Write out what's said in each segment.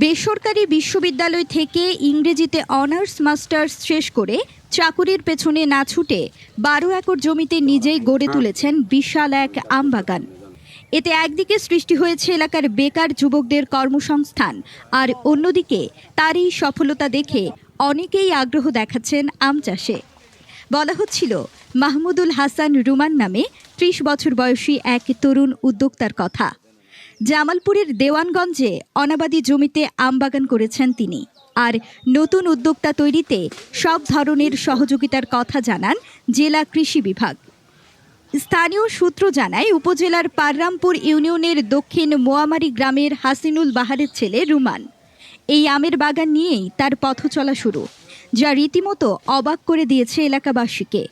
বেসরকারি বিশ্ববিদ্যালয় থেকে ইংরেজিতে অনার্স মাস্টার্স শেষ করে চাকুরির পেছনে না ছুটে বারো একর জমিতে নিজেই গড়ে তুলেছেন বিশাল এক আমবাগান। এতে একদিকে সৃষ্টি হয়েছে এলাকার বেকার যুবকদের কর্মসংস্থান, আর অন্যদিকে তারই সফলতা দেখে অনেকেই আগ্রহ দেখাচ্ছেন আম চাষে। বলা হচ্ছিল, মাহমুদুল হাসান রুমান নামে ত্রিশ বছর বয়সী এক তরুণ উদ্যোক্তার কথা। জামালপুরের দেওয়ানগঞ্জে অনাবাদি জমিতে আমবাগান করেছেন তিনি। আর নতুন উদ্যোক্তা তৈরিতে সব ধরনের সহযোগিতার কথা জানান জেলা কৃষি বিভাগ। স্থানীয় সূত্র জানায়, উপজেলার পাররামপুর ইউনিয়নের দক্ষিণ মোয়ামারি গ্রামের হাসিনুল বাহারের ছেলে রুমান। এই আমের বাগান নিয়েই তার পথ চলা শুরু, যা রীতিমতো অবাক করে দিয়েছে এলাকাবাসীকে।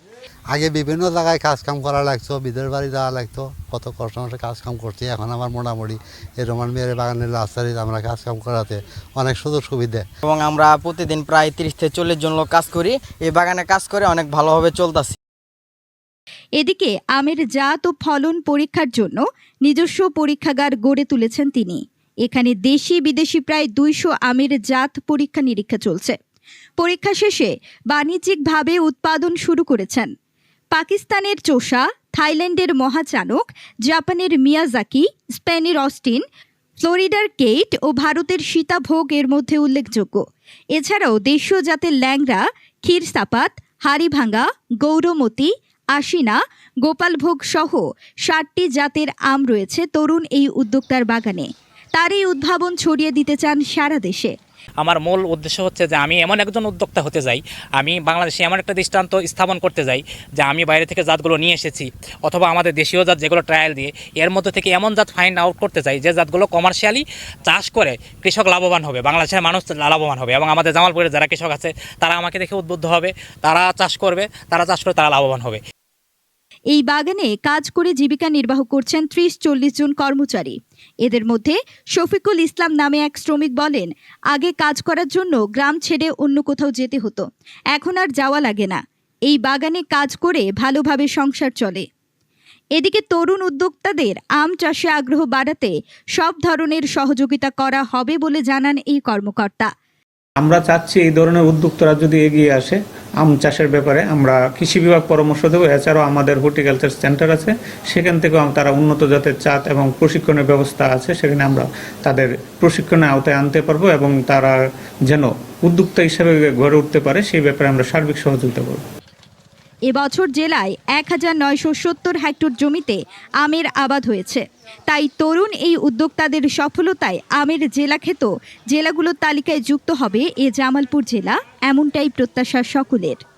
আগে বিভিন্ন জায়গায় কাজ কাম করা লাগতো বিদের বাড়ি যাওয়া লাগতো কত কষ্ট মতো কাজ কাম করছি এখন আমার মোটামুটি এই রোমান মেয়ের বাগানের রাস্তায় আমরা কাজ কাম করাতে অনেক সুযোগ সুবিধা। এবং আমরা প্রতিদিন প্রায় তিরিশ থেকে চল্লিশ জন লোক কাজ করি এই বাগানে কাজ করে অনেক ভালোভাবে চলতেছি। এদিকে আমের জাত ও ফলন পরীক্ষার জন্য নিজস্ব পরীক্ষাগার গড়ে তুলেছেন তিনি। এখানে দেশি বিদেশি প্রায় দুইশো আমের জাত পরীক্ষা নিরীক্ষা চলছে। পরীক্ষা শেষে বাণিজ্যিকভাবে উৎপাদন শুরু করেছেন। পাকিস্তানের চোষা, থাইল্যান্ডের মহাচানক, জাপানের মিয়াজাকি, স্পেনের অস্টিন, ফ্লোরিডার কেট ও ভারতের সীতাভোগ এর মধ্যে উল্লেখযোগ্য। এছাড়াও দেশীয় জাতের ল্যাংরা ক্ষীরসাপাত হাড়িভাঙ্গা গৌরমতি, আশিনা, গোপালভোগ সহ ষাটটি জাতের আম রয়েছে তরুণ এই উদ্যোক্তার বাগানে। তার এই উদ্ভাবন ছড়িয়ে দিতে চান সারা দেশে। আমার মূল উদ্দেশ্য হচ্ছে যে আমি এমন একজন উদ্যোক্তা হতে যাই, আমি বাংলাদেশে এমন একটা দৃষ্টান্ত স্থাপন করতে যাই যে আমি বাইরে থেকে জাতগুলো নিয়ে এসেছি অথবা আমাদের দেশীয় জাত যেগুলো ট্রায়াল দিয়ে এর মধ্যে থেকে এমন জাত ফাইন্ড আউট করতে চাই যে জাতগুলো কমার্শিয়ালি চাষ করে কৃষক লাভবান হবে, বাংলাদেশের মানুষ লাভবান হবে এবং আমাদের জামালপুরের যারা কৃষক আছে তারা আমাকে দেখে উদ্বুদ্ধ হবে, তারা চাষ করবে, তারা চাষ করে তারা লাভবান হবে। এই বাগানে কাজ করে জীবিকা নির্বাহ করছেন ত্রিশ চল্লিশ জন কর্মচারী। এদের মধ্যে শফিকুল ইসলাম নামে এক শ্রমিক বলেন, আগে কাজ করার জন্য গ্রাম ছেড়ে অন্য কোথাও যেতে হতো। এখন আর যাওয়া লাগে না। এই বাগানে কাজ করে ভালোভাবে সংসার চলে। এদিকে তরুণ উদ্যোক্তাদের আম চাষে আগ্রহ বাড়াতে সব ধরনের সহযোগিতা করা হবে বলে জানান এই কর্মকর্তা। আমরা চাচ্ছি এই ধরনের উদ্যোক্তরা যদি এগিয়ে আসে, আম চাষের ব্যাপারে আমরা কৃষি বিভাগ পরামর্শ দেবো। এছাড়াও আমাদের হর্টিকালচার সেন্টার আছে, সেখান থেকেও তারা উন্নত জাতের চাঁদ এবং প্রশিক্ষণের ব্যবস্থা আছে, সেখানে আমরা তাদের প্রশিক্ষণের আওতায় আনতে পারব এবং তারা যেন উদ্যোক্তা হিসেবে গড়ে উঠতে পারে, সেই ব্যাপারে আমরা সার্বিক সহযোগিতা করব। এবছর জেলায় এক হাজার নয়শো সত্তর হেক্টর জমিতে আমের আবাদ হয়েছে। তাই তরুণ এই উদ্যোক্তাদের সফলতায় আমের জেলা খেত। জেলাগুলোর তালিকায় যুক্ত হবে এ জামালপুর জেলা, এমনটাই প্রত্যাশা সকলের।